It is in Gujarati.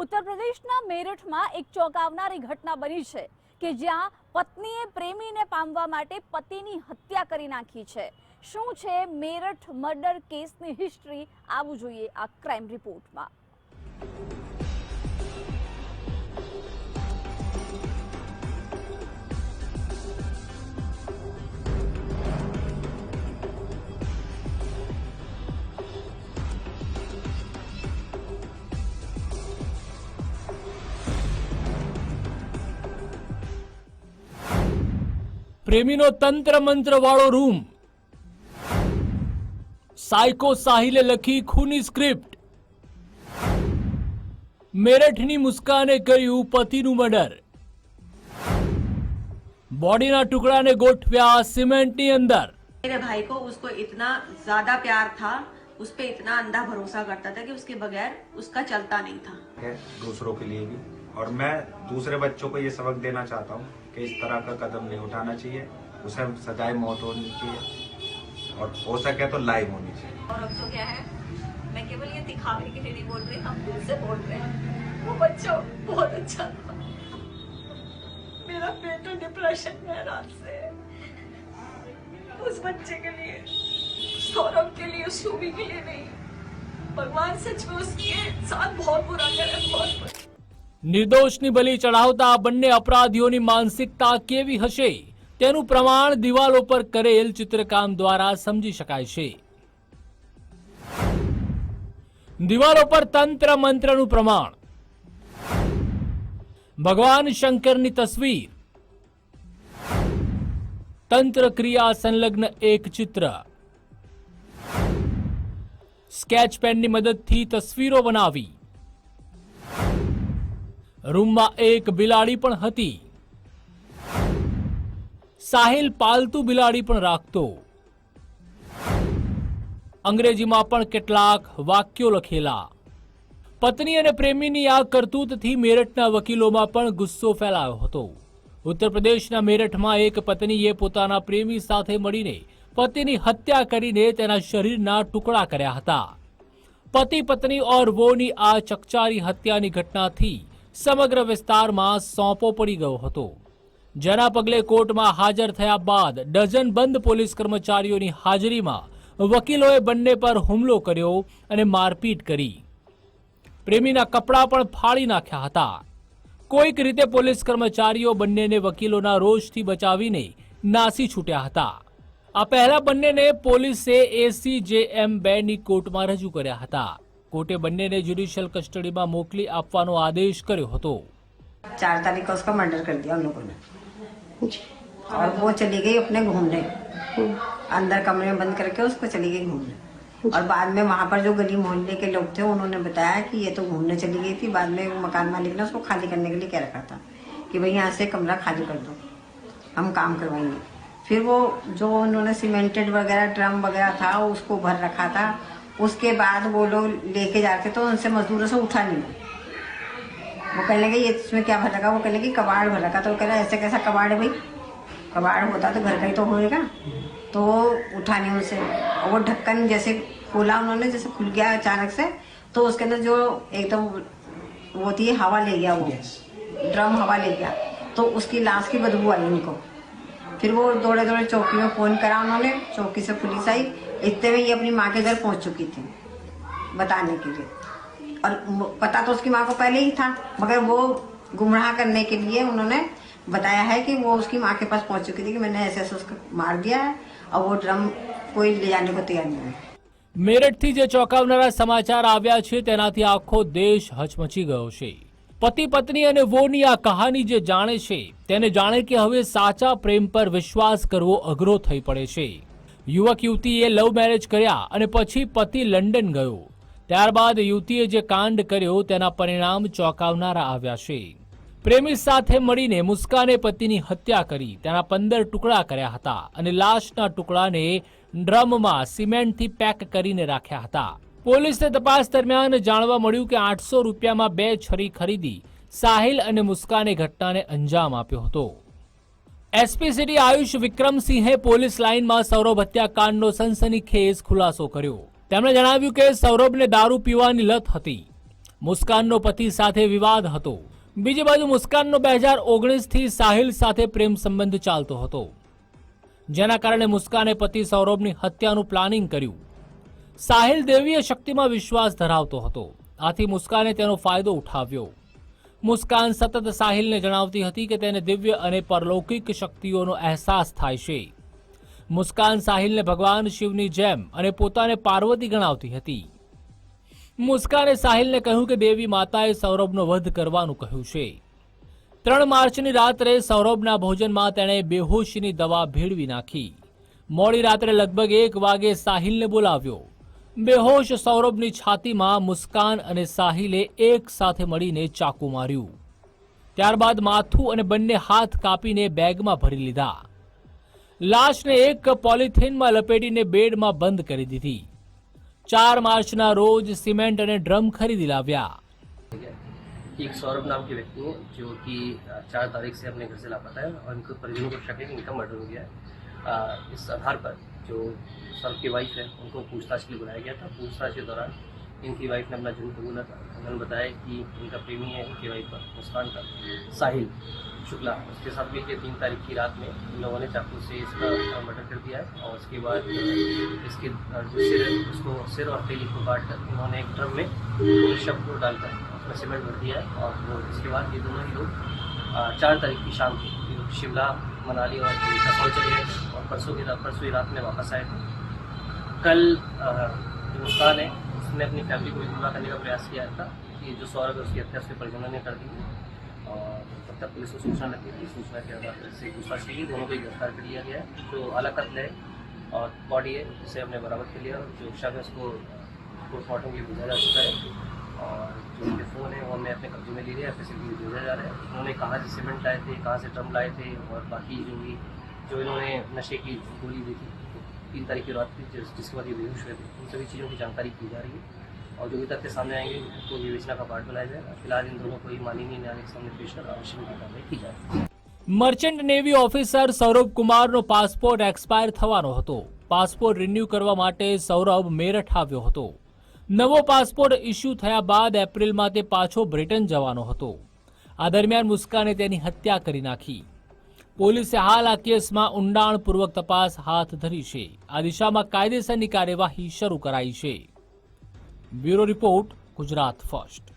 ઉત્તર પ્રદેશના મેરઠમાં એક ચોંકાવનારી ઘટના બની છે કે જ્યાં પત્નીએ પ્રેમીને પામવા માટે પતિની હત્યા કરી નાખી છે. શું છે મેરઠ મર્ડર કેસની હિસ્ટ્રી આવું જોઈએ આ ક્રાઇમ રિપોર્ટમાં પ્રેમીનો તંત્ર મંત્ર વાળો રૂમ સાયકો સાહિલે લખી ખૂની સ્ક્રિપ્ટ મેરઠની મુસ્કાને કર્યું પતિનું મર્ડર બોડીના ટુકડાને ગોઠવ્યા સિમેન્ટની અંદર मेरे भाई को उसको इतना ज्यादा प्यार था उस पे इतना अंधा भरोसा करता था कि उसके बगैर उसका चलता नहीं था है दूसरों के लिए भी और मैं दूसरे बच्चों को ये सबक देना चाहता हूँ कि इस तरह का कदम नहीं उठाना चाहिए, उसे सजाए मौत होनी चाहिए और हो सके तो लाइव होनी चाहिए। और अब जो क्या है? मैं केवल ये दिखावे के लिए नहीं बोल रही, हम दिल से बोल रहे हैं। वो बच्चा बहुत अच्छा था। मेरा बेटा डिप्रेशन में रात से। उस बच्चे के लिए, सौरभ के लिए शूभी के लिए नहीं। भगवान सच में उसके साथ बहुत बुरा करे, बहुत बुरा। નિર્દોષની બલી ચઢાવતા બંને અપરાધીઓની માનસિકતા કેવી હશે તેનું પ્રમાણ દિવાલો પર કરેલ ચિત્રકામ દ્વારા સમજી શકાય છે. દિવાલો પર તંત્ર મંત્રનું પ્રમાણ. ભગવાન શંકરની તસવીર. તંત્ર ક્રિયા સંલગ્ન એક ચિત્ર. સ્કેચ પેનની મદદથી તસવીરો બનાવી. રૂમમાં એક બિલાડી પણ હતી. સાહિલ પાલતુ બિલાડી પણ રાખતો. અંગ્રેજીમાં પણ કેટલાક વાક્યો લખેલા. પત્ની અને પ્રેમીની આ કરતૂતથી મેરઠના વકીલોમાં પણ ગુસ્સો ફેલાયો હતો. ઉત્તર પ્રદેશના મેરઠમાં એક પત્નીએ પોતાના પ્રેમી સાથે મળીને પતિની હત્યા કરીને તેના શરીરના ટુકડા કર્યા હતા. પતિ, પત્ની ઓર વોની આ ચકચારી હત્યાની ઘટનાથી સમગ્ર વિસ્તારમાં સોંપો પડી ગયો હતો. જેના પગલે કોર્ટમાં હાજર થયા બાદ ડઝન બંધ પોલીસ કર્મચારીઓની હાજરીમાં વકીલોએ બંને પર હુમલો કર્યો અને મારપીટ કરી. પ્રેમીના કપડાં પણ ફાળી નાખ્યા હતા. કોઈક રીતે પોલીસ કર્મચારીઓ બંનેને વકીલોના રોષથી બચાવીને નાસી છૂટ્યા હતા. આ પહેલા બંનેને પોલીસે એસીજેએમ બેની કોર્ટમાં રજૂ કર્યા હતા. કોર્ટે બંનેને જ્યુડિશિયલ કસ્ટડીમાં મોકલી આપવાનો આદેશ કર્યો હતો चार तारीख को उसका मर्डर कर दिया उन लोगों ने और वो चली गई अपने घूमने अंदर कमरे में बंद करके उसको चली गई घूमने और बाद में वहां पर जो गली मोहल्ले के लोग थे उन्होंने बताया कि ये तो घूमने चली गई थी बाद में वो मकान मालिक ने उसको खाली करने के लिए कह रखा था कि भाई यहाँ से कमरा खाली कर दो हम काम करवाएंगे फिर वो जो उन्होंने सीमेंटेड वगैरह ड्रम वगैरह था उसको भर रखा था उसके बाद वो लोग लेके जाते तो उनसे मजदूरों से उठा नहीं वो कहने लगे ये इसमें क्या भर रखा वो कहने लगी कबाड़ भर रखा तो कह रहा ऐसे कैसा कबाड़ है भाई? कबाड़ होता तो घर का ही तो होएगा। तो वो उठा नहीं उनसे। और वो ढक्कन जैसे खोला उन्होंने जैसे खुल गया अचानक से तो उसके अंदर जो एकदम वो थी हवा ले गया वो। ड्रम हवा ले गया। तो उसकी लाश की बदबू आई उनको। फिर वो दौड़े दौड़े चौकी में फ़ोन करा उन्होंने चौकी से पुलिस आई। इतने में ये अपनी माँ के घर पहुंच चुकी थी बताने के लिए और म- पता तो उसकी माँ को पहले ही था मगर वो गुमराह करने के लिए उन्होंने बताया है कि वो उसकी माँ के पास पहुंच चुकी थी कि मैंने ऐसे ऐसे उसको मार दिया है और वो ड्रम कोई ले जाने को तैयार नहीं है મેરઠથી જે ચોંકાવનારા સમાચાર આવ્યા છે તેનાથી આખો દેશ હચમચી ગયો છે પતિ પત્ની અને વોની આ કહાની જે જાણે છે તેને જાણે કે હવે સાચા પ્રેમ પર વિશ્વાસ કરવો અઘરો થઈ પડે છે યુવક યુવતીએ લવ મેરેજ કર્યા અને પછી પતિ લંડન ગયો. ત્યારબાદ યુવતીએ જે કાંડ કર્યો તેના પરિણામ ચોંકાવનારા આવ્યા છે. પ્રેમી સાથે મળીને મુસ્કાને પતિની હત્યા કરી તેના પંદર ટુકડા કર્યા હતા અને લાશના ટુકડાને ડ્રમમાં સિમેન્ટથી પેક કરીને રાખ્યા હતા. પોલીસને તપાસ દરમિયાન જાણવા મળ્યું કે આઠસો રૂપિયામાં બે છરી ખરીદી સાહિલ અને મુસ્કાને ઘટનાને અંજામ આપ્યો હતો. SP city Ayush Vikramsinhe police લાઇનમાં સૌરભ હત્યાકાંડનો સનસનીખેજ ખુલાસો કર્યો. તેમણે જણાવ્યું કે સૌરભને દારૂ પીવાની લત હતી. મુસ્કાનનો પતિ સાથે વિવાદ હતો. બીજી બાજુ મુસ્કાનનો બે હજાર ઓગણીસથી સાહિલ સાથે પ્રેમ સંબંધ ચાલતો હતો. જેના કારણે મુસ્કાને પતિ સૌરભની હત્યાનું પ્લાનિંગ કર્યું. સાહિલ દેવીય શક્તિમાં વિશ્વાસ ધરાવતો હતો. આથી મુસ્કાને તેનો ફાયદો ઉઠાવ્યો. મુસ્કાન સતત સાહિલને જણાવતી હતી કે તેને દિવ્ય અને પરલૌકિક શક્તિઓનો અહેસાસ થાય છે. મુસ્કાન સાહિલને ભગવાન શિવની જેમ અને પોતાને પાર્વતી ગણાવતી હતી. મુસ્કાને સાહિલને કહ્યું કે દેવી માતાએ સૌરભનો વધ કરવાનું કહ્યું છે. ત્રણ માર્ચની રાત્રે સૌરભના ભોજનમાં તેણે બેહોશીની દવા ભેળવી નાખી. મોડી રાત્રે લગભગ એક વાગે સાહિલને બોલાવ્યો. બેહોશ સૌરભની છાતીમાં મુસ્કાન અને સાહિલે એક સાથે મળીને ચાકુ માર્યું ત્યારબાદ માથું અને બંને હાથ કાપીને બેગમાં ભરી લીધા લાશને એક પોલિથીનમાં લપેટીને બેડમાં બંધ કરી દીધી ચાર માર્ચના રોજ સિમેન્ટ અને ડ્રમ ખરીદી લાવ્યા एक सौरभ नाम के व्यक्ति हैं जो कि अ, चार तारीख से अपने घर से लापता है और इनको परिजनों को शक है कि इनका मर्डर हो गया है अ, इस आधार पर जो सर की वाइफ है, उनको पूछताछ के लिए बुलाया गया था। पूछताछ के दौरान इनकी वाइफ ने अपना जुर्म कबूला था। उन्होंने बताया कि इनका प्रेमी है, इनकी वाइफ का मुस्कान का साहिल शुक्ला, उसके साथ भी तीन तारीख की रात में इन लोगों ने चाकू से इसका मर्डर कर दिया है और उसके बाद इसके जो सिर उसको सिर और तेली को काट कर उन्होंने एक ड्रम में शव को डालकर उसमें सीमेंट भर दिया है और इसके बाद ये दोनों ही लोग चार तारीख की शाम को शिमला मनाली और कसौल चले गए थे और परसों की परसों की रात में वापस आए। थे कल जो है, उसने अपनी फैमिली को गुमराह करने का प्रयास किया था कि जो सौरभ है, उसकी हत्या उसके परिजनों ने कर दी और तब तक पुलिस को सूचना लगी थी। सूचना के आधार से पूछताछ की गई दोनों को गिरफ़्तार कर लिया गया, जो अलग कत्ल है और बॉडी है उसे हमने बरामद कर लिया जो शव है, उसको पोस्टमार्टम के लिए भेजा जा चुका है। और जो उनके फ़ोन है वो हमने अपने कब्जे में ले लिया फैसिलिटी भेजा जा रहा है उन्होंने कहाँ से सीमेंट लाए थे कहाँ से ड्रम लाए थे और बाकी जो भी जो इन्होंने नशे की गोली दी थी तीन तारीख की रात थी जिस जिसके बाद ये बेहोश हुए थे उन सभी चीज़ों की जानकारी की जा रही है और जो भी तथ्य सामने आएंगे उनको विवेचना का पार्ट बनाया जाएगा फिलहाल इन दोनों को ही माननीय न्यायालय के सामने पेश कर आवश्यक कार्रवाई की जाएगी મર્ચન્ટ નેવી ઓફિસર સૌરભ કુમારનો પાસપોર્ટ એક્સપાયર થવાનો હતો પાસપોર્ટ રિન્યૂ કરવા માટે સૌરભ મેરઠ આવ્યો હતો નવો પાસપોર્ટ ઇસ્યુ થયા બાદ એપ્રિલમાં તે પાછો બ્રિટન જવાનો હતો. આ દરમિયાન મુસ્કાને તેની હત્યા કરી નાખી. પોલીસે હાલ આ કેસમાં ઊંડાણપૂર્વક તપાસ હાથ ધરી છે. આ દિશામાં કાયદેસરની કાર્યવાહી શરૂ કરાઈ છે. Bureau report, Gujarat first.